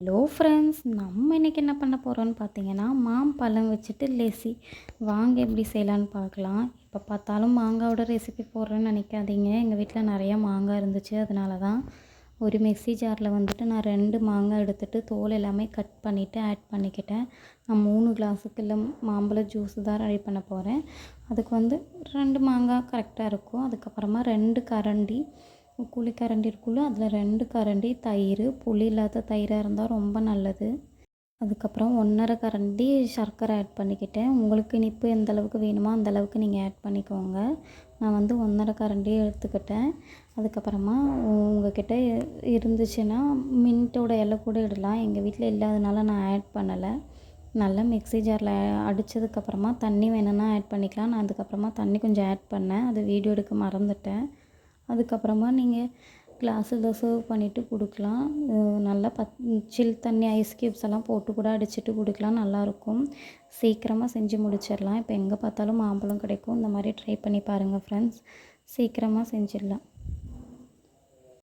Hello friends நம்ம இன்றைக்கி என்ன பண்ண போகிறோம்னு பார்த்தீங்கன்னா மாம்பழம் வச்சுட்டு லேசி. வாங்க எப்படி செய்யலான்னு பார்க்கலாம் இப்போ பார்த்தாலும் மாங்காவோட ரெசிபி போடுறேன்னு நினைக்காதீங்க. எங்கள் வீட்டில் நிறையா மாங்காய் இருந்துச்சு. அதனால தான் ஒரு மிக்சி ஜாரில் வந்துட்டு நான் ரெண்டு மாங்காய் எடுத்துகிட்டு தோல் எல்லாமே கட் பண்ணிவிட்டு ஆட் பண்ணிக்கிட்டேன். நான் மூணு கிளாஸுக்கு இல்லை மாம்பழ ஜூஸ் தான் ரெடி பண்ண போகிறேன் அதுக்கு வந்து ரெண்டு மாங்காய் கரெக்டாக இருக்கும். அதுக்கப்புறமா ரெண்டு கரண்டி குழி கரண்டி இருக்குல்ல அதில் ரெண்டு கரண்டி தயிர் புளி இல்லாத தயிராக இருந்தால் ரொம்ப நல்லது. அதுக்கப்புறம் ஒன்றரை கரண்டி சர்க்கரை ஆட் பண்ணிக்கிட்டேன். உங்களுக்கு இனிப்பு எந்த அளவுக்கு வேணுமோ அந்த அளவுக்கு நீங்கள் ஆட் பண்ணிக்கோங்க. நான் வந்து ஒன்றரை கரண்டி எடுத்துக்கிட்டேன். அதுக்கப்புறமா உங்ககிட்ட இருந்துச்சுன்னா மின்ட்டோட இலை கூட இடலாம். எங்கள் வீட்டில் இல்லாதனால நான் ஆட் பண்ணலை. நல்லா மிக்ஸி ஜாரில் அடித்ததுக்கப்புறமா தண்ணி வேணும்னா ஆட் பண்ணிக்கலாம். நான் அதுக்கப்புறமா தண்ணி கொஞ்சம் ஆட் பண்ணேன். அது வீடியோ எடுக்க மறந்துட்டேன். அதுக்கப்புறமா நீங்கள் கிளாஸில் சர்வ் பண்ணிவிட்டு கொடுக்கலாம். நல்லா பத் சில் தண்ணி ஐஸ் க்யூப்ஸ் எல்லாம் போட்டு கூட அடிச்சுட்டு கொடுக்கலாம். நல்லாயிருக்கும் சீக்கிரமாக செஞ்சு முடிச்சிடலாம். இப்போ எங்கே பார்த்தாலும் மாம்பழம் கிடைக்கும். இந்த மாதிரி ட்ரை பண்ணி பாருங்கள் ஃப்ரெண்ட்ஸ் சீக்கிரமாக செஞ்சிடலாம்.